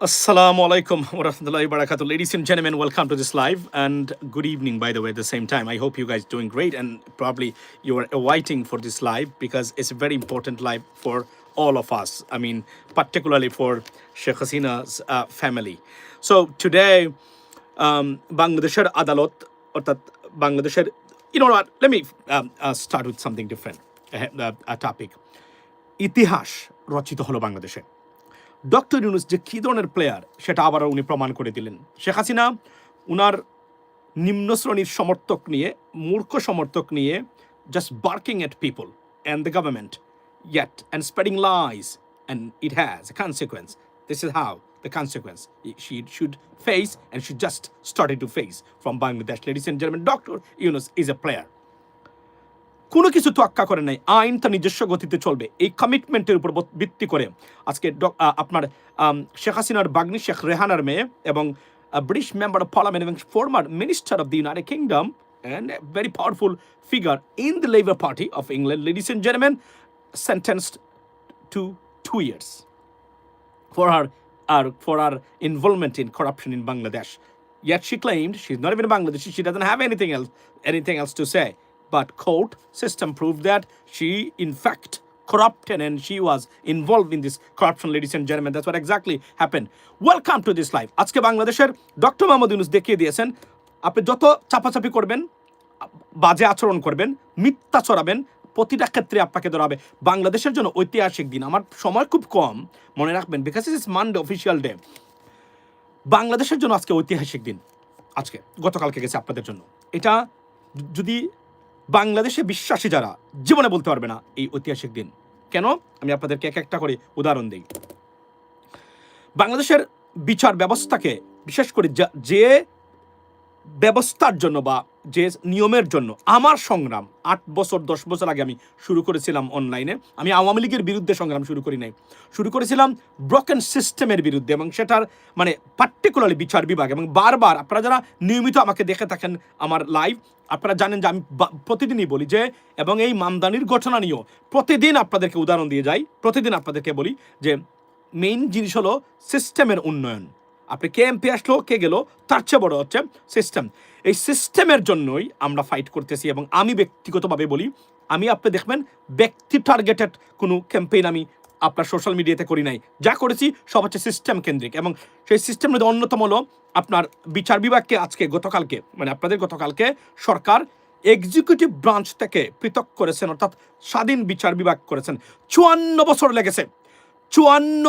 Assalamu alaikum wa rahmatullahi wa barakatuh. Ladies and gentlemen, welcome to this live and good evening, by the way, at the same time. I hope you guys doing great and probably you are waiting for this live because it's a very important live for all of us. I mean, particularly for Sheikh Hasina's uh, family. So today, um, বাংলাদেশের or অর্থাৎ বাংলাদেশের you know what let me um, uh, start with something different uh, a topic ইতিহাস রচিত হলো বাংলাদেশে doctor Yunus যে কী ধরনের প্লেয়ার সেটা আবারও উনি প্রমাণ করে দিলেন। শেখ হাসিনা, উনার নিম্নশ্রেণীর সমর্থক নিয়ে, মূর্খ সমর্থক নিয়ে just barking at people and the government yet and spreading lies and it has a consequence this is how the consequence she should face and should just start to face from Bangladesh ladies and German doctor Yunus is a player কোনো কিছু তোয়াক্কা করে নাই আইন তার নিজস্ব গতিতে চলবে এই কমিটমেন্টের উপর ভিত্তি করে আজকে আপনার শেখ হাসিনার বাগ্নি শেখ রেহানার মেয়ে এবং ব্রিটিশ মেম্বার অফ পার্লামেন্ট এবং former minister of the United Kingdom and very powerful figure in the Labour Party of England ladies and gentleman sentenced to two years for her, her for her involvement in corruption in Bangladesh. Yet she claimed she's not even Bangladeshi, she doesn't have anything else anything else to say. But court system proved that she in fact corrupted and she was involved in this corruption, ladies and gentlemen. That's what exactly happened. Welcome to this live. আজকে বাংলাদেশের doctor Mohammad Yunus দেখিয়ে দিয়েছেন আপনি যত চাপাচাপি করবেন বাজে আচরণ করবেন মিথ্যা ছড়াবেন প্রতিটা ক্ষেত্রে আপনাকে ধরা হবে বাংলাদেশের জন্য ঐতিহাসিক দিন আমার সময় খুব কম মনে রাখবেন because is Monday official day বাংলাদেশের জন্য আজকে ঐতিহাসিক দিন আজকে গতকালকে গেছে আপনাদের জন্য এটা যদি বাংলাদেশে বিশ্বাসী যারা, জীবনে বলতে পারবে না এই ঐতিহাসিক দিন। কেন? আমি আপনাদেরকে এক একটা করে উদাহরণ দিই। বাংলাদেশের বিচার ব্যবস্থাকে, বিশেষ করে যা- ব্যবস্থার জন্য বা যে নিয়মের জন্য আমার সংগ্রাম, আট বছর, দশ বছর আগে আমি শুরু করেছিলাম অনলাইনে আমি আওয়ামী লীগের বিরুদ্ধে সংগ্রাম শুরু করি নাই। শুরু করেছিলাম ব্রকেন সিস্টেমের বিরুদ্ধে এবং সেটার মানে পার্টিকুলারলি বিচার বিভাগ এবং বারবার আপনারা যারা নিয়মিত আমাকে দেখে থাকেন আমার লাইভ আপনারা জানেন যে আমি প্রতিদিনই বলি যে এবং এই মামদানির ঘটনা নিয়েও প্রতিদিন আপনাদেরকে উদাহরণ দিয়ে যাই, প্রতিদিন আপনাদেরকে বলি যে মেইন জিনিস হলো সিস্টেমের উন্নয়ন। আপনি কে এমপি আসলো, কে গেল, তার চেয়ে বড় হচ্ছে সিস্টেম এই সিস্টেমের জন্যই আমরা ফাইট করতেছি এবং আমি ব্যক্তিগতভাবে বলি, আমি আপনি দেখবেন ব্যক্তি টার্গেটেড কোনো ক্যাম্পেইন আমি আপনার সোশ্যাল মিডিয়াতে করি নাই। যা করেছি, সব হচ্ছে সিস্টেম কেন্দ্রিক এবং সেই সিস্টেমের মধ্যে অন্যতম হলো আপনার বিচার বিভাগকে আজকে, গতকালকে মানে আপনাদের গতকালকে সরকার এক্সিকিউটিভ ব্রাঞ্চ থেকে পৃথক করেছেন, অর্থাৎ স্বাধীন বিচার বিভাগ করেছেন। চুয়ান্ন বছর লেগেছে। চুয়ান্ন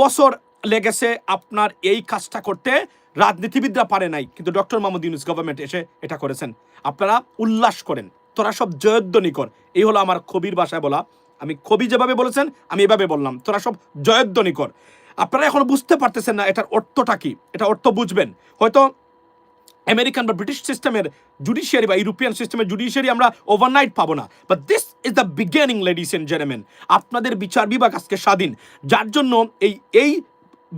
বছর লেগেছে আপনার এই কাজটা করতে। রাজনীতিবিদরা পারে নাই, কিন্তু ডক্টর মাহমুদ ইউনুস গভর্নমেন্ট এসে এটা করেছেন। আপনারা উল্লাস করেন, তোরা সব জয়ধ্বনি কর এই হলো আমার কবির ভাষায় বলা। আমি কবি যেভাবে বলেছেন, আমি এভাবে বললাম, তোরা সব জয়ধ্বনি কর আপনারা এখন বুঝতে পারতেছেন না এটার অর্থটা কি, এটা অর্থ বুঝবেন। হয়তো আমেরিকান বা ব্রিটিশ সিস্টেমের জুডিশিয়ারি বা ইউরোপিয়ান সিস্টেমের জুডিশিয়ারি আমরা ওভারনাইট পাবো না। But this is the beginning ladies and gentleman আপনাদের বিচার বিভাগ আজকে স্বাধীন, যার জন্য এই এই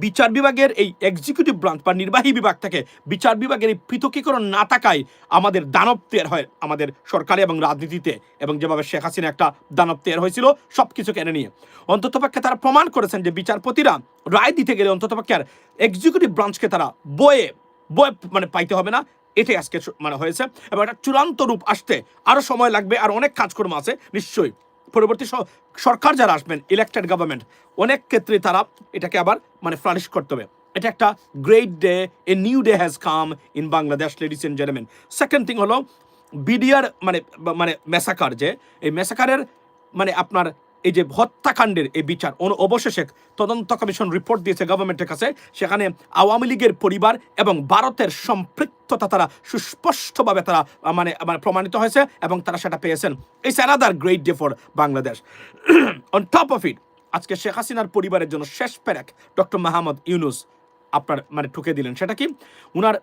বিচার বিভাগের এই এক্সিকিউটিভ ব্রাঞ্চ বা নির্বাহী বিভাগ থেকে বিচার বিভাগের এই পৃথকীকরণ না থাকায় আমাদের দানব তৈরি হয় আমাদের সরকারে এবং রাজনীতিতে এবং যেভাবে শেখ হাসিনা একটা দানব তৈরি হয়েছিল সব কিছু কেনে নিয়ে। অন্ততপক্ষে তারা প্রমাণ করেছেন যে বিচারপতিরা রায় দিতে গেলে অন্ততপক্ষে আর এক্সিকিউটিভ ব্রাঞ্চকে তারা বয়ে, বয় মানে পাইতে হবে না, এটাই আজকে মানে হয়েছে। এবং এটা চূড়ান্ত রূপ আসতে আরও সময় লাগবে আর অনেক কাজকর্ম আছে, নিশ্চয়ই। পরবর্তী সরকার যারা আসবেন ইলেকটেড গভর্নমেন্ট অনেক ক্ষেত্রে তারা এটাকে আবার মানে ফ্লারিশ করতে হবে। এটা একটা great day a new day has come in Bangladesh ladies and gentleman second thing হলো বিডিআর মানে মানে মেসাকার যে, এই মেসাকারের মানে আপনার এই যে হত্যাকাণ্ডের এই বিচার অবশেষে তদন্ত কমিশন রিপোর্ট দিয়েছে গভর্নমেন্টের কাছে, সেখানে আওয়ামী লীগের পরিবার এবং ভারতের সম্পৃক্ততা তারা সুস্পষ্টভাবে তারা মানে মানে প্রমাণিত হয়েছে এবং তারা সেটা পেয়েছেন। It's another great day for Bangladesh on top of it আজকে শেখ হাসিনার পরিবারের জন্য শেষ প্যারাক ডক্টর মাহমুদ ইউনুস আপনার মানে ঠুকে দিলেন। সেটা কি? উনার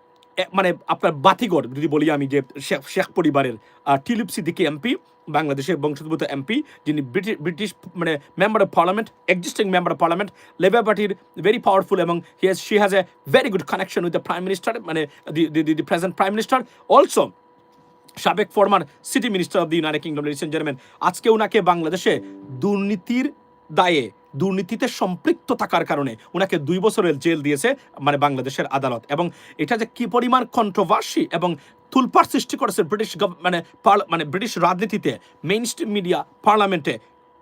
মানে আপনার বাতিগড় যদি বলি আমি যে শেখ শেখ পরিবারের টিলিপসি টিলিপ সিদ্দিকি এমপি বাংলাদেশের বংশোদ্ভূত এমপি যিনি ব্রিটিশ ব্রিটিশ মানে member of parliament existing member of parliament Labour পার্টির ভেরি পাওয়ারফুল এবং he has she has a very good connection with the prime minister মানে the present prime minister also সাবেক former city minister of the United Kingdom recent German আজকে ওনাকে বাংলাদেশে দুর্নীতির দায়ে দুর্নীতিতে সম্পৃক্ত থাকার কারণে ওনাকে দুই বছরের জেল দিয়েছে মানে বাংলাদেশের আদালত। এবং এটা যে কি পরিমাণ কন্ট্রোভার্সি এবং তুলপার সৃষ্টি করেছে ব্রিটিশ মানে মানে ব্রিটিশ রাজনীতিতে মেইন মিডিয়া পার্লামেন্টে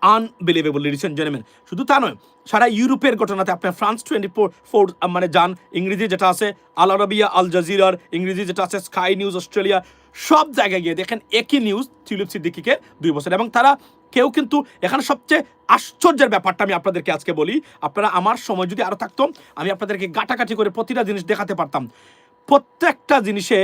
আনবিলিভেবল লিডিস এন্ড জেন্টলম্যান শুধু তা নয়, সারা ইউরোপের ঘটনাতে আপনার ফ্রান্স টোয়েন্টি ফোর ফোর মানে যান, ইংরেজি যেটা আছে, আল আরবিয়া, আল জাজিরার, ইংরেজি যেটা আছে স্কাই নিউজ অস্ট্রেলিয়া সব জায়গায় গিয়ে দেখেন একই নিউজ টিউলিপ সিদ্দিকিকে দুই বছর। এবং তারা কেউ কিন্তু এখানে সবচেয়ে আশ্চর্যের ব্যাপারটা আমি আপনাদেরকে আজকে বলি। আপনারা আমার সময় যদি আরও থাকতো, আমি আপনাদেরকে গাটাকাটি করে প্রতিটা জিনিস দেখাতে পারতাম। প্রত্যেকটা জিনিসে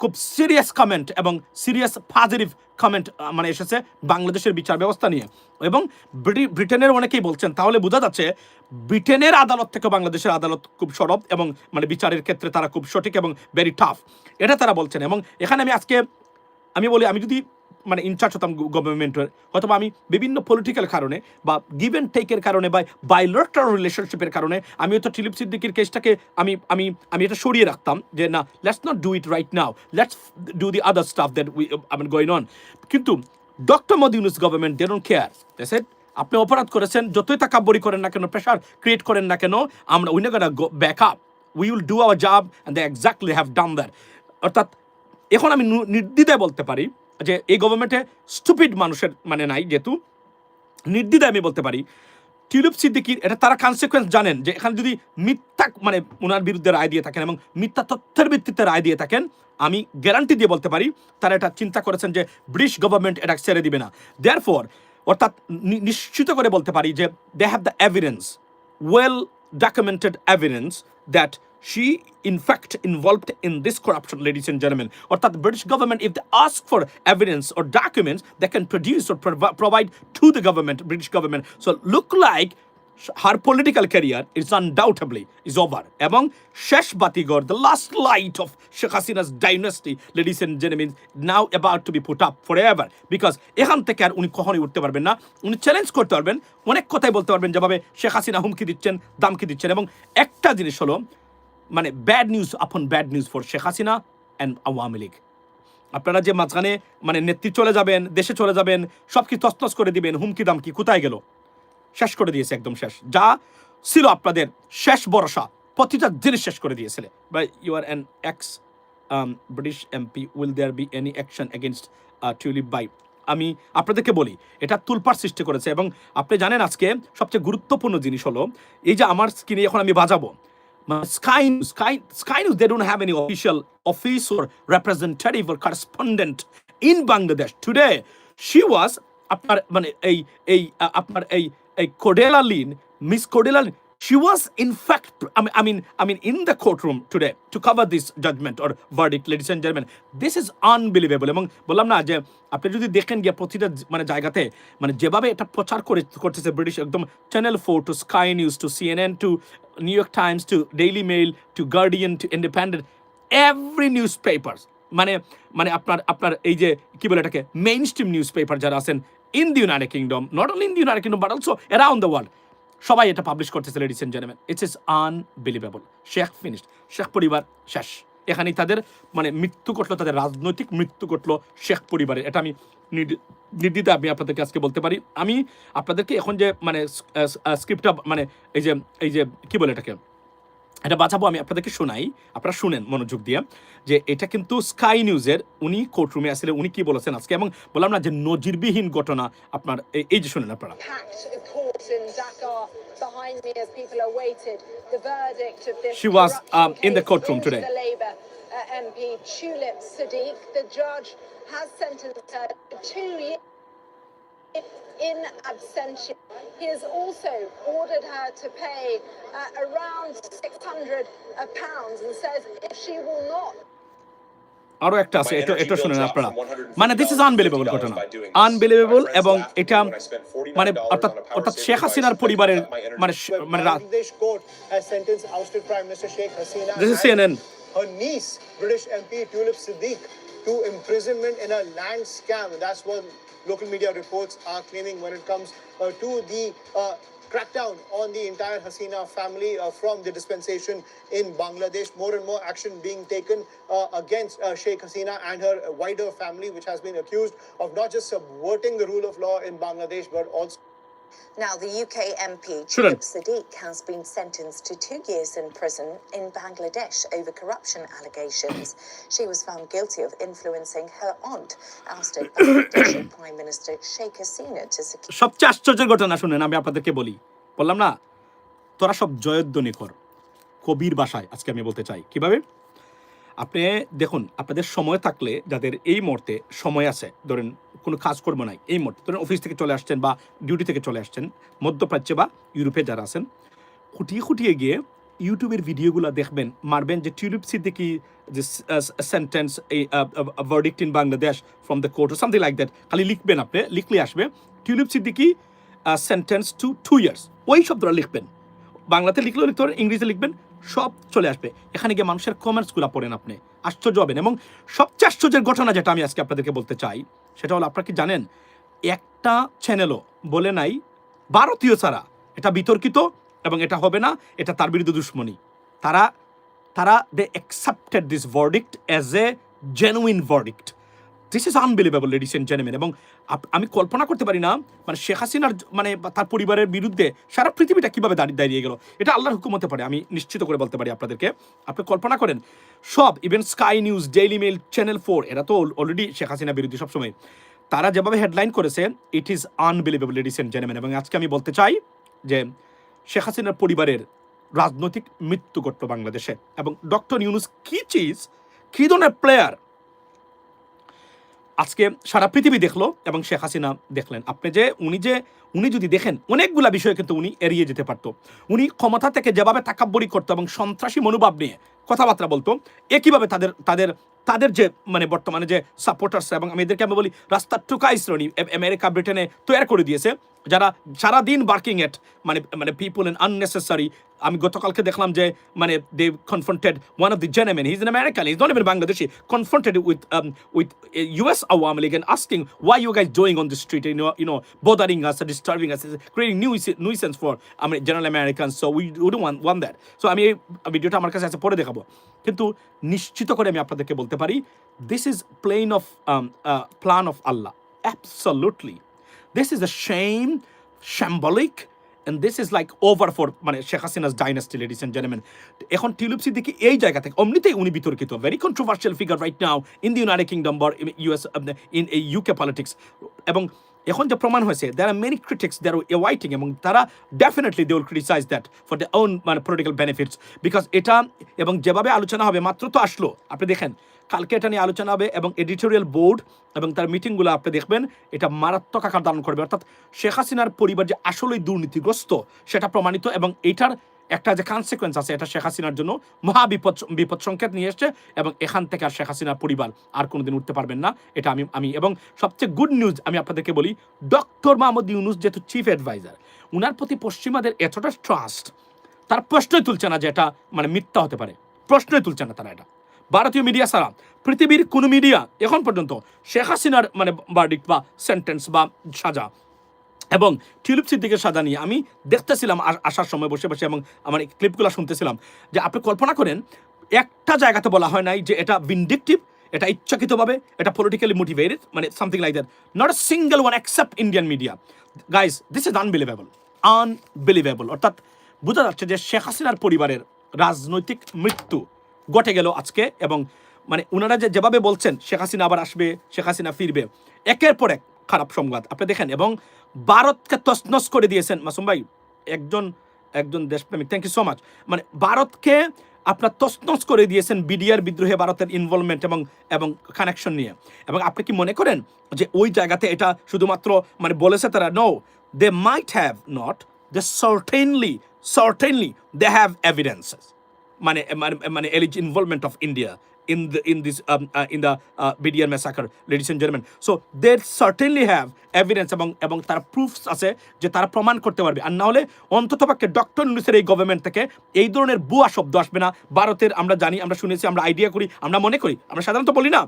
খুব সিরিয়াস কমেন্ট এবং সিরিয়াস পজিটিভ কমেন্ট মানে এসেছে বাংলাদেশের বিচার ব্যবস্থা নিয়ে। এবং ব্রিটি- ব্রিটেনের অনেকেই বলছেন, তাহলে বোঝা যাচ্ছে ব্রিটেনের আদালত থেকে বাংলাদেশের আদালত খুব সরব এবং মানে বিচারের ক্ষেত্রে তারা খুব সঠিক এবং ভেরি টাফ এটা তারা বলছেন এবং এখানে আমি আজকে আমি বলি, আমি যদি মানে ইনচার্জ হতাম গভর্নমেন্টের হয়তো আমি বিভিন্ন পলিটিক্যাল কারণে বা গিভ অ্যান্ড টেকের কারণে বা বাইলটার রিলেশনশিপের কারণে আমি হয়তো টিলিপ সিদ্দিকির কেসটাকে আমি আমি আমি এটা সরিয়ে রাখতাম যে না let's not do it right now let's do the other stuff that we I mean on কিন্তু doctor Modi Yunus government they don't care set আপনি অপরাধ করেছেন, যতই তাকাব্বরি করেন না কেন প্রেশার ক্রিয়েট করেন না কেন, আমরা উই না back up we will do our job and they exactly have done that অর্থাৎ, এখন আমি নির্দ্বিধায় বলতে পারি যে এই গভর্নমেন্টে স্টুপিড মানুষের মানে নাই যেহেতু। নির্দ্বিধায় আমি বলতে পারি। টিউলিপ সিদ্দিকির এটা তারা কনসিকুয়েন্স জানেন যে এখানে যদি মিথ্যা মানে ওনার বিরুদ্ধে রায় দিয়ে থাকেন এবং মিথ্যা তথ্যের ভিত্তিতে রায় দিয়ে থাকেন, আমি গ্যারান্টি দিয়ে বলতে পারি, তারা এটা চিন্তা করেছেন যে ব্রিটিশ গভর্নমেন্ট এটা ছেড়ে দিবে না। দেয়ার ফর অর্থাৎ নিশ্চিত করে বলতে পারি যে they have the evidence well documented evidence that she in fact involved in this corruption ladies and gentlemen. Or that the british government if they ask for evidence or documents they can produce or provide to the government british government. So look like her political career is undoubtedly is over. এবং শেষ বাতিগর the last light of Sheikh Hasina's dynasty, ladies and gentlemen, now about to be put up forever. Because এখান থেকে আর উনি কখনোই উঠতে পারবেন না। উনি চ্যালেঞ্জ করতে পারবেন। অনেক কথাই বলতে পারবেন যেভাবে শেখ হাসিনা হুমকি দিচ্ছেন, দামকি দিচ্ছেন। এবং একটা জিনিস হলো মানে bad news upon bad news for Sheikh Hasina and Awami League আপনারা যে মাঝখানে মানে নেত্রী চলে যাবেন, দেশে চলে যাবেন সব কি তস্তস করে দিবেন, হুমকি দামকি কোথায় গেল? শেষ করে দিয়েছে, একদম শেষ। যা ছিল আপনাদের শেষ ভরসা, প্রতিটা জিনিস শেষ করে দিয়েছিলে। By you are an ex British MP will there be any action against Tulip by আমি আপনাদেরকে বলি, এটা তুলপার সৃষ্টি করেছে এবং আপনি জানেন আজকে সবচেয়ে গুরুত্বপূর্ণ জিনিস হলো, এই যে আমার স্ক্রিনে এখন আমি বাজাবো don't have any আপনার মানে এই এই আপনার এই Kodela Lynn miss Kodela Lynn she was in fact I mean, I mean I mean in the courtroom today to cover this judgment or verdict ladies and gentlemen. This is unbelievable. এবং বললাম না যে আপনি যদি দেখেন গিয়ে প্রতিটা মানে জায়গাতে মানে যেভাবে এটা প্রচার করে করতেছে ব্রিটিশ একদম Channel Four to Sky News to CNN to New York Times to Daily Mail to Guardian to Independent every newspapers মানে মানে আপনার আপনার এই যে কি বলে এটাকে মেইন স্ট্রিম নিউজ পেপার যারা আছেন in the United Kingdom not only in the United Kingdom but also around the world সবাই এটা পাবলিশ করতেছে ladies and gentleman it's is unbelievable Sheikh finished Sheikh পরিবার শেষ। এখানেই তাদের মানে মৃত্যু ঘটলো, তাদের রাজনৈতিক মৃত্যু ঘটলো শেখ পরিবারের। এটা আমি নির্দি- নির্দ্বিধায় আমি আপনাদেরকে আজকে বলতে পারি। আমি আপনাদেরকে এখন যে মানে স্ক্রিপ্টটা মানে এই যে এই যে, কি বলে এটাকে? এটা বাঁচাবো আমি আপনাদেরকে শোনাই। আপনারা শুনেন মনোযোগ দিয়ে যে এটা কিন্তু স্কাই নিউজের উনি কোর্টরুমে আসলে উনি কি বলেছেন আজকে? এবং বললাম না যে নজিরবিহীন ঘটনা আপনার এই যে শুনেন আপনারা। She was um, in the courtroom today. In absentia. He has also ordered her to pay uh, around 600 pounds and says if she will not আরও একটা আছে এটা এটা শুনেন আপনারা মানে দিস ইজ আনবিলিভেবল ঘটনা আনবিলিভেবল এবং এটা মানে অর্থাৎ অর্থাৎ শেখ হাসিনার পরিবারের মানে মানে রা- Bangladesh court has sentenced ousted Prime Minister Sheikh Hasina This is and CNN. her niece, British MP Tulip Siddiq, to imprisonment in a land scam. That's what local media reports are claiming when it comes uh, to the uh, crackdown on the entire Hasina family uh, from the dispensation in Bangladesh. More and more action being taken uh, against uh, Sheikh Hasina and her wider family, which has been accused of not just subverting the rule of law in Bangladesh, but also Now, the UK MP Shouldn't. Tulip Sadiq has been sentenced to two years in prison in Bangladesh over corruption allegations. She was found guilty of influencing her aunt, ousted Bangladeshi Prime Minister Sheikh Hasina to secure. সবচেয়ে আশ্চর্যের ঘটনা শুনেন আমি আপনাদেরকে বলি বললাম না তোরা সব জয়ধ্বনি কর কবির ভাষায় আজকে আমি বলতে চাই কীভাবে আপনি দেখুন, আপনাদের সময় থাকলে যাদের এই মুহূর্তে সময় আছে, ধরেন কোনো কাজ করব নাই, এই মুহূর্তে ধরেন অফিস থেকে চলে আসছেন বা ডিউটি থেকে চলে আসছেন, মধ্যপ্রাচ্যে বা ইউরোপে যারা আছেন, খুঁটিয়ে খুঁটিয়ে গিয়ে ইউটিউবের ভিডিওগুলো দেখবেন, মারবেন যে টিউলিপ সিদ্দিকি যে সেন্টেন্স এই verdict in Bangladesh from the court something like that খালি লিখবেন আপনি, লিখলে আসবে Tulip Siddiq sentence to two years ওই শব্দটা লিখবেন, বাংলাতে লিখলেও লিখতে পারেন, ইংরেজিতে লিখবেন সব চলে আসবে। এখানে গিয়ে মানুষের কমেন্টসগুলো পড়েন আপনি। আশ্চর্য হবেন এবং সবচেয়ে আশ্চর্যের ঘটনা যেটা আমি আজকে আপনাদেরকে বলতে চাই, সেটা হলো আপনারা কি জানেন, একটা চ্যানেলও বলে নাই, ভারতীয় ছাড়া। এটা বিতর্কিত এবং এটা হবে না, এটা তার বিরুদ্ধে দুশ্মনী। তারা তারা they accepted this verdict as a genuine verdict this is unbelievable ladies and gentleman এবং আমি কল্পনা করতে পারি না মানে শেখ হাসিনার মানে তার পরিবারের বিরুদ্ধে সারা পৃথিবীটা কীভাবে দাঁড়িয়ে দাঁড়িয়ে গেল। এটা আল্লাহর হুকুম হতে পারে আমি নিশ্চিত করে বলতে পারি আপনাদেরকে। আপনি কল্পনা করেন, সব even Sky News Daily Mail Channel Four এরা তো অলরেডি শেখ হাসিনা বিরুদ্ধে সবসময়। তারা যেভাবে হেডলাইন করেছে it is unbelievable ladies and gentleman এবং আজকে আমি বলতে চাই যে শেখ হাসিনার পরিবারের রাজনৈতিক মৃত্যু ঘটল বাংলাদেশে। এবং ডক্টর ইউনুস কি চিজ কি ধরনের প্লেয়ার আজকে সারা পৃথিবী দেখল এবং শেখ হাসিনা দেখলেন। আপনি যে, উনি যে, উনি যদি দেখেন, অনেকগুলা বিষয়ে কিন্তু উনি এড়িয়ে যেতে পারত। উনি ক্ষমতা থেকে যেভাবে তাকাব্বরি করতো এবং সন্ত্রাসী মনোভাব নিয়ে কথাবার্তা বলতো একইভাবে তাদের তাদের তাদের যে মানে বর্তমানে যে সাপোর্টার্স এবং আমি এদেরকে আমি বলি রাস্তার টুকাই শ্রেণি আমেরিকা, ব্রিটেনে তৈরি করে দিয়েছে যারা সারাদিন ওয়ার্কিং এট মানে মানে পিপুল ইন আননেসেসারি আমি গতকালকে দেখলাম যে মানে they confronted one of the জেনেমেন he's an American is not even Bangladeshi confronted with with US Awami League and asking why you guys doing on the street know you know bothering us disturbing us creating nuisance nuisance for I mean, general Americans so we wouldn't want, want that. So আমি এই ভিডিওটা আমার কাছে আছে পরে দেখাবো। কিন্তু নিশ্চিত করে আমি আপনাদেরকে বলতে পারি this is plane of plan of Allah absolutely this is a shame shambolic and this is, like, over for মানে Sheikh Hasina's dynasty ladies and gentleman এখন টিউলিপ সিদ্দিকি এই জায়গা থেকে, অমনিতেই উনি বিতর্কিত very controversial figure right now in the United Kingdom বা US in UK politics এবং এখন যে প্রমাণ হয়েছে there are many critics there waiting এবং তারা definitely they will criticise that for the own মানে পলিটিক্যাল বেনিফিটস বিকজ এটা এবং যেভাবে আলোচনা হবে, মাত্র তো আসলো। আপনি দেখেন, কালকে এটা নিয়ে আলোচনা হবে এবং এডিটোরিয়াল বোর্ড এবং তার মিটিংগুলো আপনি দেখবেন, এটা মারাত্মক আকার ধারণ করবে। অর্থাৎ শেখ হাসিনার পরিবার যে আসলেই দুর্নীতিগ্রস্ত, সেটা প্রমাণিত এবং এইটার একটা যে কনসিকোয়েন্স আছে, এটা শেখ হাসিনার জন্য মহা বিপদ বিপদ সংকেত নিয়ে এসছে এবং এখান থেকে আর শেখ হাসিনার পরিবার আর কোনোদিন উঠতে পারবেন না, এটা আমি আমি, এবং সবচেয়ে গুড নিউজ আমি আপনাদেরকে বলি ডক্টর মাহমুদ ইউনুস যেহেতু চিফ অ্যাডভাইজার উনার প্রতি পশ্চিমাদের এতটা ট্রাস্ট তার প্রশ্নই তুলছে না যে এটা মানে মিথ্যা হতে পারে, প্রশ্নই তুলছে না তারা এটা। ভারতীয় মিডিয়া ছাড়া পৃথিবীর কোনো মিডিয়া এখন পর্যন্ত শেখ হাসিনার মানে বার্ডিক বা সেন্টেন্স বা সাজা এবং টিউলিপ সিদ্দিকের সাজা নিয়ে আমি দেখতেছিলাম আসার সময় বসে বসে এবং আমার ক্লিপগুলো শুনতেছিলাম যে আপনি কল্পনা করেন, একটা জায়গাতে বলা হয় নাই যে এটা ভিন্ডিকটিভ এটা ইচ্ছাকৃতভাবে, এটা পলিটিক্যালি মোটিভেটেড মানে something like that not a single one accept Indian media guys this is unbelievable unbelievable অর্থাৎ বোঝা যাচ্ছে যে শেখ হাসিনার পরিবারের রাজনৈতিক মৃত্যু ঘটে গেল আজকে এবং মানে ওনারা যে যেভাবে বলছেন, শেখ হাসিনা আবার আসবে, শেখ হাসিনা ফিরবে, একের পর এক খারাপ সংবাদ, আপনি দেখেন এবং ভারতকে তছনছ করে দিয়েছেন। মাসুম ভাই, একজন একজন দেশপ্রেমিক। থ্যাংক ইউ সো মাচ মানে ভারতকে আপনার তছনছ করে দিয়েছেন বিডিআর বিদ্রোহে ভারতের ইনভলভমেন্ট এবং এবং কানেকশন নিয়ে। এবং আপনি কি মনে করেন যে ওই জায়গাতে এটা শুধুমাত্র মানে বলেছে তারা? No they might have not they certainly certainly they have evidences মানে মানে মানে alleged involvement of India in the in this um, uh, in the uh, BDR massacre, ladies and gentlemen. So they certainly have evidence এবং এবং তার proofs আছে যে তারা প্রমাণ করতে পারবে। আর না হলে অন্ততপক্ষে ডক্টর নুসের এই গভর্নমেন্ট থেকে এই ধরনের বুয়া শব্দ আসবে না। ভারতের আমরা জানি আমরা শুনেছি আমরা আইডিয়া করি আমরা মনে করি আমরা সাধারণত বলি না।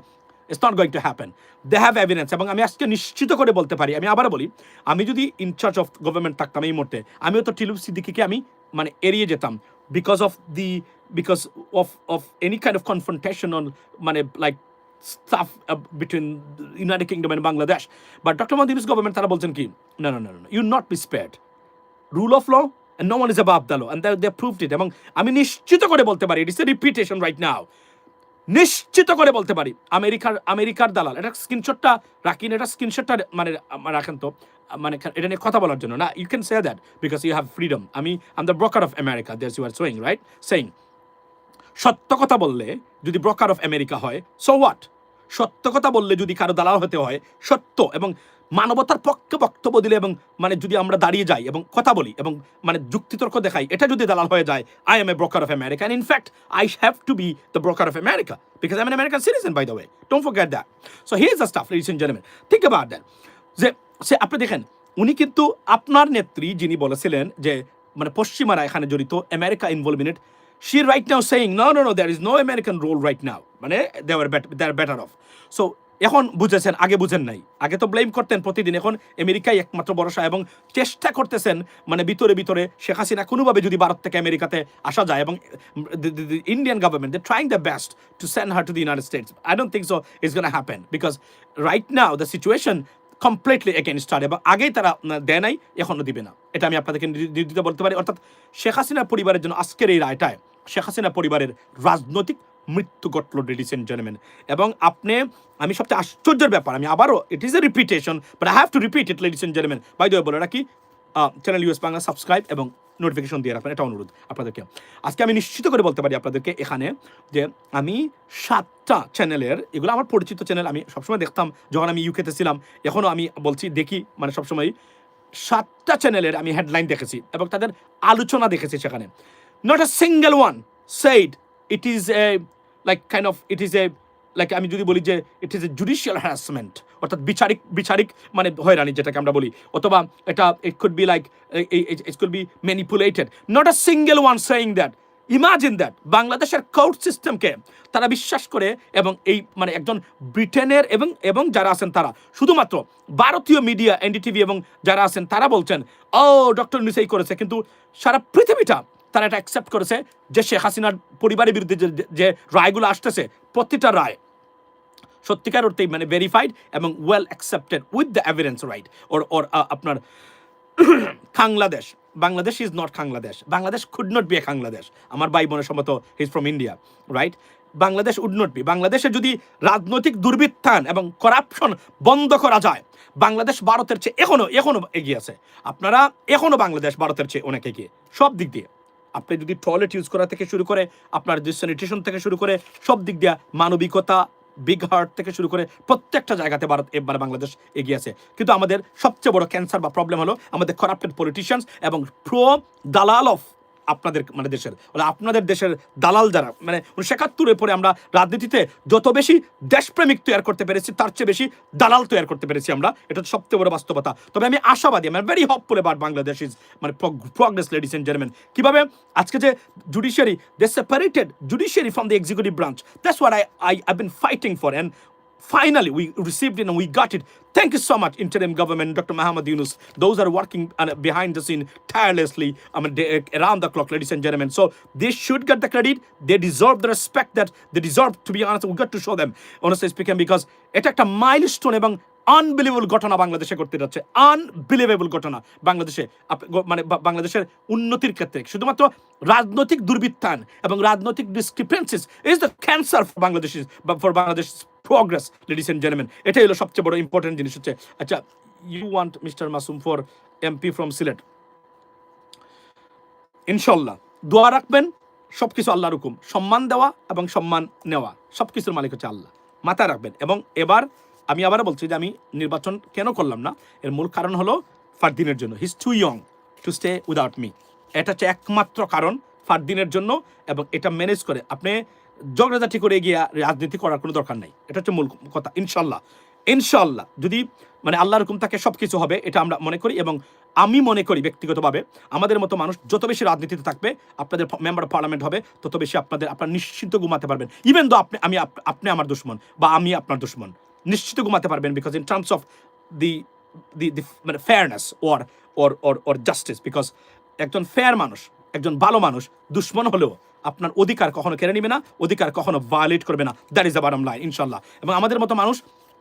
It's not going to happen they have evidence এবং আমি আজকে নিশ্চিত করে বলতে পারি আমি আবার বলি আমি যদি ইনচার্জ অফ গভর্নমেন্ট থাকতাম এই মুহূর্তে আমিও তো টিলুপ সিদ্দিকিকে আমি মানে এড়িয়ে যেতাম। Because of the because of of any kind of confrontation on মানে like stuff uh, between the United Kingdom and Bangladesh. But Dr. Mohamed government কি no no no no you not be spared rule of law and no one is above the law and they, they proved it এবং আমি নিশ্চিত করে বলতে পারি is a reputation right now নিশ্চিত করে বলতে পারি আমেরিকার আমেরিকার দালাল এটা স্ক্রিনশটটা রাখিন এটা স্ক্রিনশটটা মানে রাখেন তো মানে এটা নিয়ে কথা বলার জন্য না you can say that because you have freedom আমি am the broker of America there's you are sowing right saying সত্য কথা বললে যদি ব্রোকার অফ আমেরিকা হয় সো হোয়াট সত্য কথা বললে যদি কারও দালাল হতে হয়, সত্য এবং মানবতার পক্ষে বক্তব্য দিলে এবং মানে যদি আমরা দাঁড়িয়ে যাই এবং কথা বলি এবং মানে যুক্তিতর্ক দেখাই, এটা যদি দালাল হয়ে যায় I am a broker of America and in fact I have to be the broker of America because I am American citizen by the way don't forget that so he is the stuff ladies gentleman think about that যে, সে আপনি দেখেন, উনি কিন্তু আপনার নেত্রী যিনি বলেছিলেন যে মানে পশ্চিমারা এখানে জড়িত America involve in it she right now saying, no no no, there is no american role right now. মানে they were better they are better off. So, এখন বুঝেছেন, আগে বুঝেন নাই। আগে তো ব্লেম করতেন প্রতিদিন। এখন আমেরিকাই একমাত্র ভরসা এবং চেষ্টা করতেছেন মানে ভিতরে ভিতরে শেখ হাসিনা কোনোভাবে যদি ভারত থেকে আমেরিকাতে আসা যায় এবং Indian government trying the best to send her to the United States I don't think so it's gonna happen because right now the situation completely against আর এবং আগেই তারা দেয় নাই এখনও দিবে না। এটা আমি আপনাদেরকে নির্দিত বলতে পারি। অর্থাৎ শেখ হাসিনা পরিবারের জন্য আজকের এই রায়টায় শেখ হাসিনা পরিবারের রাজনৈতিক মৃত্যু ঘটল লেডিস এন্ড জেন্টলম্যান এবং আপনি, আমি সবচেয়ে আশ্চর্যের ব্যাপার, আমি আবারও it is a repetition but I have to repeat it ladies and gentleman by the বলে রাখি চ্যানেল ইউএস বাংলা সাবস্ক্রাইব এবং নোটিফিকেশন দিয়ে রাখবেন এটা অনুরোধ আপনাদেরকে। আজকে আমি নিশ্চিত করে বলতে পারি আপনাদেরকে এখানে যে আমি সাতটা চ্যানেলের এগুলো আমার পরিচিত চ্যানেল আমি সবসময় দেখতাম, যখন আমি ইউকেতে ছিলাম এখনও আমি বলছি, দেখি মানে সবসময় সাতটা চ্যানেলের আমি হেডলাইন দেখেছি এবং তাদের আলোচনা দেখেছি সেখানে। Not a single one said it is a like kind of it is a like আমি যদি বলি যে it is a judicial harassment অর্থাৎ বিচারিক বিচারিক মানে হয়রানি যেটাকে আমরা বলি। অথবা এটা it could be like it could be manipulated not a single one saying that imagine that বাংলাদেশের কোর্ট সিস্টেমকে তারা বিশ্বাস করে এবং এই মানে একজন ব্রিটেনের এবং এবং যারা আছেন তারা। শুধুমাত্র ভারতীয় মিডিয়া এনডিটিভি এবং যারা আছেন তারা বলছেন ও ডক্টর নিসাই করেছে। কিন্তু সারা পৃথিবীটা তারা এটা অ্যাকসেপ্ট করেছে যে শেখ হাসিনার পরিবারের বিরুদ্ধে যে যে রায়গুলো আসতেছে, প্রতিটা রায়। সত্যিকার অর্থেই মানে ভেরিফাইড এবং well accepted with the evidence right or or আপনার Bangladesh Bangladesh is not Bangladesh Bangladesh could not be a Bangladesh আমার ভাই বোনের সম্মত he's from India right Bangladesh would not be বাংলাদেশে যদি রাজনৈতিক দুর্বৃত্তান এবং করাপশন বন্ধ করা যায় বাংলাদেশ ভারতের চেয়ে এখনও এখনও এগিয়ে আছে। আপনারা এখনও বাংলাদেশ ভারতের চেয়ে অনেক এগিয়ে। সব দিক দিয়ে। আপনি যদি টয়লেট ইউজ করা থেকে শুরু করে, আপনার যে স্যানিটেশন থেকে শুরু করে, সব দিক দিয়ে মানবিকতা বিগ হার্ট থেকে শুরু করে প্রত্যেকটা জায়গাতে ভারত এবার বাংলাদেশ এগিয়ে আছে। কিন্তু আমাদের সবচেয়ে বড় ক্যান্সার বা প্রবলেম হলো আমাদের করাপ্টেড পলিটিশিয়ানস এবং প্রো দালাল অফ আপনাদের মানে দেশের মানে আপনাদের দেশের দালাল যারা মানে উনিশশো একাত্তরের পরে আমরা রাজনীতিতে যত বেশি দেশপ্রেমিক তৈরি করতে পেরেছি, তার চেয়ে বেশি দালাল তৈরি করতে পেরেছি আমরা। এটা সবচেয়ে বড় বাস্তবতা। তবে আমি আশাবাদী আমি ভেরি হপফুল এবার বাংলাদেশ ইজ মানে প্রগ্রেস লেডিস এন্ড জেন্টলম্যান কীভাবে? আজকে যে judiciary they separated judiciary from the executive branch that's what I I I been fighting for and finally we received it and we got it thank you so much interim government dr muhammad yunus those are working uh, behind the scene tirelessly I mean, uh, around the clock ladies and gentlemen so they should get the credit they deserve the respect that they deserve to be honest we got to show them honestly speaking because এটা একটা milestone এবং unbelievable ঘটনা বাংলাদেশে করতে যাচ্ছে unbelievable ঘটনা বাংলাদেশে মানে বাংলাদেশের উন্নতির ক্ষেত্রে শুধুমাত্র রাজনৈতিক দুর্বৃত্তান এবং রাজনৈতিক discrepancies is the cancer for Bangladesh for Bangladesh progress ladies and gentleman এটাই হলো সবচেয়ে বড় ইম্পর্টেন্ট জিনিস হচ্ছে আচ্ছা you want mister Masum for MP from Sylhet ইনশাল্লাহ। দোয়া রাখবেন সব কিছু আল্লাহর হুকুম। সম্মান দেওয়া এবং সম্মান নেওয়া সব কিছুর মালিক হচ্ছে আল্লাহ। মাথায় রাখবেন। এবং এবার আমি আবারও বলছি যে আমি নির্বাচন কেন করলাম না? এর মূল কারণ হলো ফারদিনের জন্য। He's too young to stay without me এটা হচ্ছে একমাত্র কারণ ফারদিনের জন্য এবং এটা ম্যানেজ করে। আপনি জগরাজাটি করে গিয়ে রাজনীতি করার কোনো দরকার নাই। এটা হচ্ছে মূল কথা। ইনশাল্লাহ ইনশাল্লাহ যদি মানে আল্লাহর হুকুম তাকে সব কিছু হবে, এটা আমরা মনে করি এবং আমি মনে করি ব্যক্তিগতভাবে, আমাদের মতো মানুষ যত বেশি রাজনীতিতে থাকবে, আপনাদের মেম্বার পার্লামেন্ট হবে, তত বেশি আপনাদের, আপনার নিশ্চিন্ত ঘুমাতে পারবেন। ইভেন দো আপনি, আমি আপ- আপনি আমার দুশ্মন বা আমি আপনার দুশ্মন, নিশ্চিত ঘুমাতে পারবেন because in terms of the the the মানে fairness or or or justice because একজন ফেয়ার মানুষ, একজন ভালো মানুষ দুশ্মন হলেও আপনার অধিকার কখনো কেড়ে নেবে না, অধিকার কখনো ভায়োলেট করবে না। That is the bottom line ইনশাল্লাহ এবং আমাদের মতো মানুষ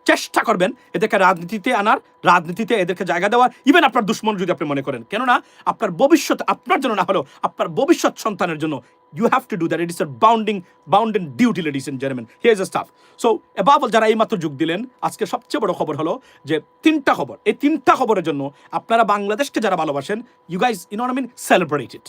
চেষ্টা করবেন এদেরকে রাজনীতিতে আনার, রাজনীতিতে এদেরকে জায়গা দেওয়ার। ইভেন আপনার দুশ্মন যদি আপনি মনে করেন। কেননা, আপনার ভবিষ্যৎ আপনার জন্য না হলেও আপনার ভবিষ্যৎ সন্তানের জন্য you have to do that it is a bounding bounden duty ladies and gentleman here is staff so available যারা এইমাত্র যোগ দিলেন, আজকে সবচেয়ে বড় খবর হলো যে তিনটা খবর। এই তিনটা খবরের জন্য আপনারা বাংলাদেশকে যারা ভালোবাসেন you guys in mean celebrate it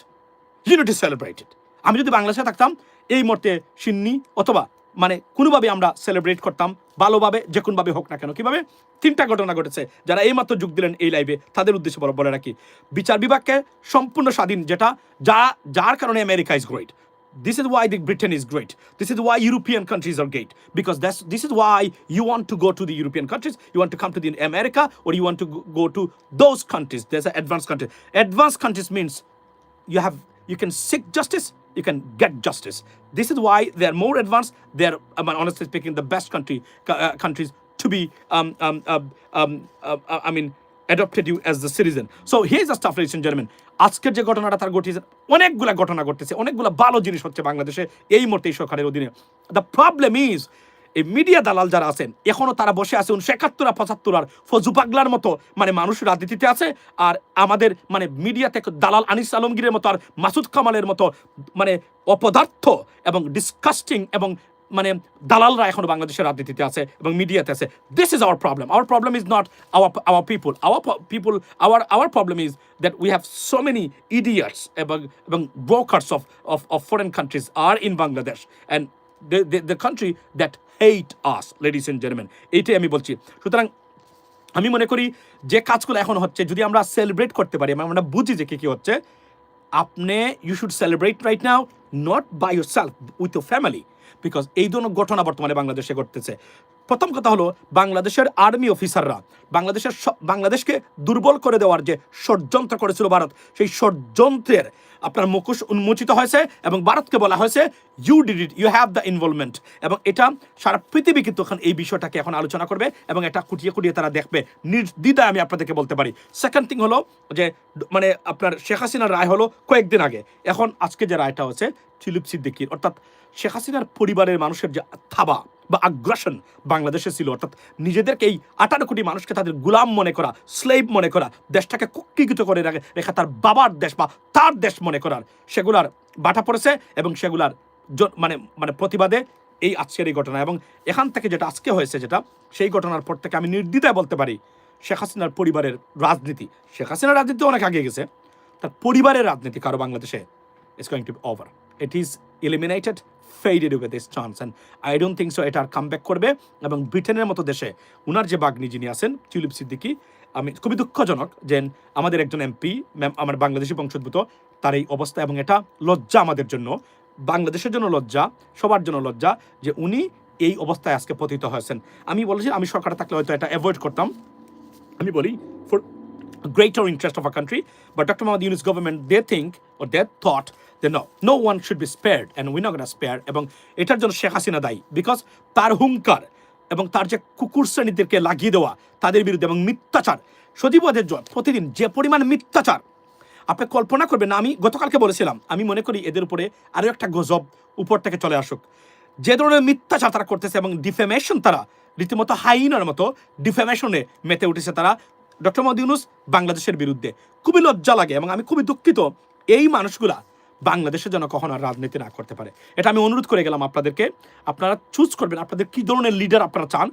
unity celebrated আমি যদি বাংলাদেশে থাকতাম, এই মুহূর্তে সিন্নি অথবা মানে কোনোভাবে আমরা সেলিব্রেট করতাম, ভালোভাবে, যে কোনোভাবে হোক না কেন। কীভাবে? তিনটা ঘটনা ঘটেছে। যারা এইমাত্র যোগ দিলেন এই লাইভে তাদের উদ্দেশ্যে বড় বলে রাখি। বিচার বিভাগকে সম্পূর্ণ স্বাধীন, যেটা যা, যার কারণে America is great this is why the Britain is great this is why European countries are great because that's this is why you want to go to the European countries you want to come to then America or you want to go to those countries that's advance countries advance countries means you have you can seek justice you can get justice this is why they are more advanced they are I mean, honestly speaking the best country uh, countries to be um, um, um, um, uh, uh, i mean adopted you as the citizen so here's the stuff ladies and gentlemen আজকের যে ঘটনাটা তার ঘটিয়েছে অনেকগুলা ঘটনা ঘটতেছে অনেকগুলো ভালো জিনিস হচ্ছে বাংলাদেশে এই মুহূর্তে সরকারের অধীনে দ্য প্রবলেম ইজ এই মিডিয়া দালাল যারা আছেন, এখনও তারা বসে আছে উনিশশো একাত্তর আর পঁচাত্তর আর ফজু পাগলার মতো মানে মানুষ রাজনীতিতে আছে, আর আমাদের মানে মিডিয়াতে দালাল আনিস আলমগীরের মতো আর মাসুদ কামালের মতো মানে অপদার্থ এবং ডিসকাস্টিং এবং মানে দালালরা এখনও বাংলাদেশের রাজনীতিতে আছে এবং মিডিয়াতে আছে। This is our problem our problem is not our our people our people our our problem is that we have so many idiots এবং এবং brokers of of of foreign countries are in Bangladesh and the country the country as ladies and gentlemen. এইটাই আমি বলছি সুতরাং আমি মনে করি যে কাজগুলো এখন হচ্ছে, যদি আমরা সেলিব্রেট করতে পারি, আমরা বুঝি যে কি কি হচ্ছে, আপনি you should celebrate right now not by yourself with your family because এই ধরনের ঘটনা বর্তমানে বাংলাদেশে ঘটতেছে প্রথম কথা হলো, বাংলাদেশের আর্মি অফিসাররা বাংলাদেশের বাংলাদেশকে দুর্বল করে দেওয়ার যে ষড়যন্ত্র করেছিল ভারত, সেই ষড়যন্ত্রের আপনার মুখোশ উন্মোচিত হয়েছে এবং ভারতকে বলা হয়েছে you did it you have the involvement এবং এটা সারা পৃথিবী কিন্তু এখন এই বিষয়টাকে এখন আলোচনা করবে এবং এটা কুটিয়ে কুটিয়ে তারা দেখবে। নির্দ্বিধায় আমি আপনাদেরকে বলতে পারি। সেকেন্ড থিং হলো যে মানে আপনার শেখ হাসিনার রায় হলো কয়েকদিন আগে। এখন আজকে যে রায়টা হচ্ছে চিলিপ সিদ্দিকির অর্থাৎ শেখ হাসিনার পরিবারের মানুষের যে থাবা বা আগ্রাসন বাংলাদেশে ছিল, অর্থাৎ নিজেদেরকে এই আঠারো কোটি মানুষকে তাদের গুলাম মনে করা স্লেভ মনে করা, দেশটাকে কুক্ষিগত করে রাখে, রেখা তার বাবার দেশ বা তার দেশ মনে করার, সেগুলার বাটা পড়েছে এবং সেগুলার মানে মানে প্রতিবাদে এই আজকের এই ঘটনা এবং এখান থেকে যেটা আজকে হয়েছে যেটা, সেই ঘটনার পর থেকে আমি নির্দ্বিধায় বলতে পারি, শেখ হাসিনার পরিবারের রাজনীতি শেখ হাসিনার রাজনীতি অনেক আগে গেছে, তার পরিবারের রাজনীতি কারও বাংলাদেশে is going to be over. It is eliminated, faded this chance. And I don't think so এটা আর কামব্যাক করবে এবং ব্রিটেনের মতো দেশে উনার যে বাগ্নি যিনি আছেন টিউলিপ সিদ্দিকি আমি খুবই দুঃখজনক যে আমাদের একজন এমপি ম্যাম আমার বাংলাদেশি বংশোদ্ভূত তার এই অবস্থা এবং এটা লজ্জা আমাদের জন্য বাংলাদেশের জন্য লজ্জা সবার জন্য লজ্জা যে উনি এই অবস্থায় আজকে পতিত হয়েছেন আমি বলেছি আমি সরকারে থাকলে হয়তো এটা অ্যাভয়েড করতাম আমি বলি for greater interest of our country. But Dr. Mohammad Yunus government, they think or thought that no, no one should be spared and we're not going to spare. এবং এটার জন্য শেখ হাসিনা দায়ী বিকজ তার হুঙ্কার এবং তার যে কুকুর শ্রেণীদেরকে লাগিয়ে দেওয়া তাদের বিরুদ্ধে এবং মিথ্যাচার সজীবদের জয় প্রতিদিন যে পরিমাণ মিথ্যাচার আপনি কল্পনা করবেন না আমি গতকালকে বলেছিলাম আমি মনে করি এদের উপরে আরও একটা গজব উপর থেকে চলে আসুক যে ধরনের মিথ্যাচার তারা করতেছে এবং ডিফেমেশন তারা রীতিমতো হাইনার মতো ডিফেমেশনে মেতে উঠেছে তারা ডক্টর মোহাম্মদ ইউনুস বাংলাদেশের বিরুদ্ধে খুবই লজ্জা লাগে এবং আমি খুবই দুঃখিত এই মানুষগুলা বাংলাদেশে যেন কখনো আর রাজনীতি না করতে পারে। এটা আমি অনুরোধ করে গেলাম আপনাদেরকে, আপনারা চুজ করবেন, আপনাদের কি ধরনের লিডার আপনারা চান,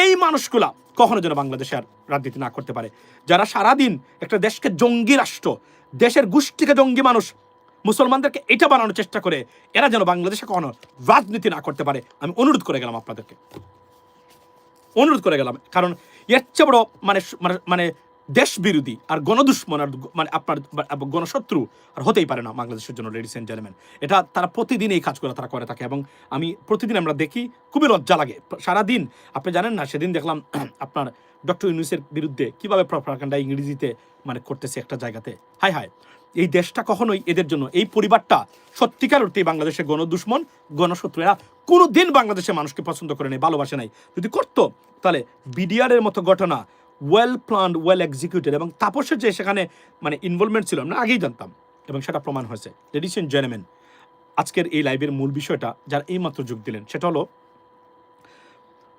এই মানুষগুলা কখনো যেন বাংলাদেশে আর রাজনীতি না করতে পারে। যারা সারাদিন একটা দেশকে জঙ্গি রাষ্ট্র, দেশের গোষ্ঠীকে জঙ্গি মানুষ, মুসলমানদেরকে এটা বানানোর চেষ্টা করে, এরা যেন বাংলাদেশে কখনো রাজনীতি না করতে পারে, আমি অনুরোধ করে গেলাম আপনাদেরকে। অনুরোধ করে গেলাম, কারণ এর চেয়ে বড় মানে মানে মানে দেশ বিরোধী আর গণদুশ্মন আর মানে আপনার গণশত্রু আর হতেই পারে না বাংলাদেশের জন্য লেডিস এন্ড জেন্টলম্যান এটা তারা প্রতিদিন এই কাজগুলো তারা করে থাকে এবং আমি প্রতিদিন আমরা দেখি, খুবই লজ্জা লাগে। সারাদিন, আপনি জানেন না, সেদিন দেখলাম আপনার ডক্টর ইউনুসের বিরুদ্ধে কীভাবে প্রপাগান্ডা ইংরেজিতে মানে করতেছে একটা জায়গাতে। হাই হাই এই দেশটা কখনোই এদের জন্য, এই পরিবারটা সত্যিকার অর্থে বাংলাদেশের গণদুশ্মন, গণশত্রু। এরা কোনো দিন বাংলাদেশের মানুষকে পছন্দ করে নেই, ভালোবাসে নাই। যদি করতো, তাহলে বিডিআরের মতো ঘটনা ওয়েল প্ল্যান্ড ওয়েল এক্সিকিউটেড এবং তাপসের যে সেখানে মানে ইনভলভমেন্ট ছিল, আমরা আগেই জানতাম, এবং সেটা প্রমাণ হয়েছে। লেডিস এন্ড জেন্টলম্যান আজকের এই লাইভের মূল বিষয়টা, যারা এইমাত্র যোগ দিলেন, সেটা হলো,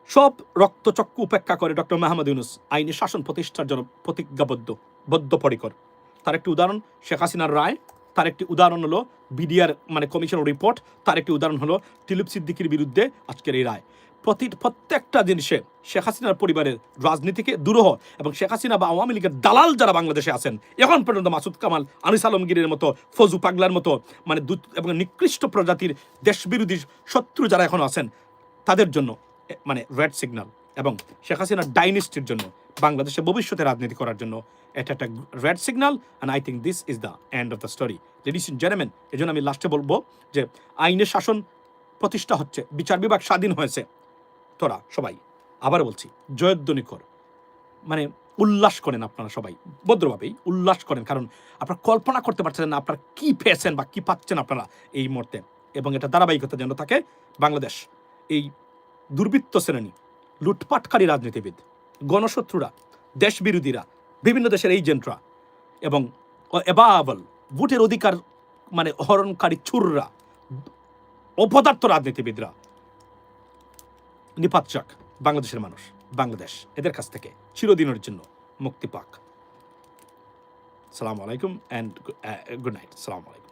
সব রক্তচক্ষু উপেক্ষা করে ডক্টর মাহমুদ ইউনুস আইনি শাসন প্রতিষ্ঠার জন্য প্রতিজ্ঞাবদ্ধ, বদ্ধপরিকর। তার একটি উদাহরণ, শেখ হাসিনার রায়। তার একটি উদাহরণ হলো, বিডিআর মানে কমিশনের রিপোর্ট তার একটি উদাহরণ হলো টিলিপ সিদ্দিকির বিরুদ্ধে আজকের এই রায়। প্রতি, প্রত্যেকটা জিনিসে শেখ হাসিনার পরিবারের রাজনীতিকে দুরূহ এবং শেখ হাসিনা বা আওয়ামী লীগের দালাল যারা বাংলাদেশে আছেন, এখন পর্যন্ত মাসুদ কামাল, আনিস আলমগীরের মতো, ফজু পাগলার মতো মানে দু এবং নিকৃষ্ট প্রজাতির দেশবিরোধী শত্রু যারা এখন আছেন, তাদের জন্য মানে রেড সিগন্যাল এবং শেখ হাসিনার ডাইনেস্টির জন্য, বাংলাদেশে ভবিষ্যতে রাজনীতি করার জন্য এটা একটা red signal and I think this is the end of the story ladies and জেনেমেন এই জন্য আমি লাস্টে বলব যে আইনের শাসন প্রতিষ্ঠা হচ্ছে, বিচার বিভাগ স্বাধীন হয়েছে। তোরা সবাই, আবার বলছি জয়ধ্বনি কর মানে উল্লাস করেন আপনারা সবাই, ভদ্রভাবেই উল্লাস করেন, কারণ আপনারা কল্পনা করতে পারছেন না আপনারা কি পেয়েছেন বা কি পাচ্ছেন আপনারা এই মুহূর্তে। এবং এটা ধারাবাহিকতা যেন থাকে, বাংলাদেশ, এই দুর্বৃত্ত শ্রেণি, লুটপাটকারী রাজনীতিবিদ, গণশত্রুরা, দেশবিরোধীরা, বিভিন্ন দেশের এজেন্টরা, এবং এবাবল ভোটের অধিকার মানে হরণকারী চুররা, অপদার্থ রাজনীতিবিদরা নিপাত চাক, বাংলাদেশের মানুষ, বাংলাদেশ, এদের কাছ থেকে চিরদিনের জন্য মুক্তি পাক। সালাম আলাইকুম অ্যান্ড গুড নাইট সালাম আলাইকুম।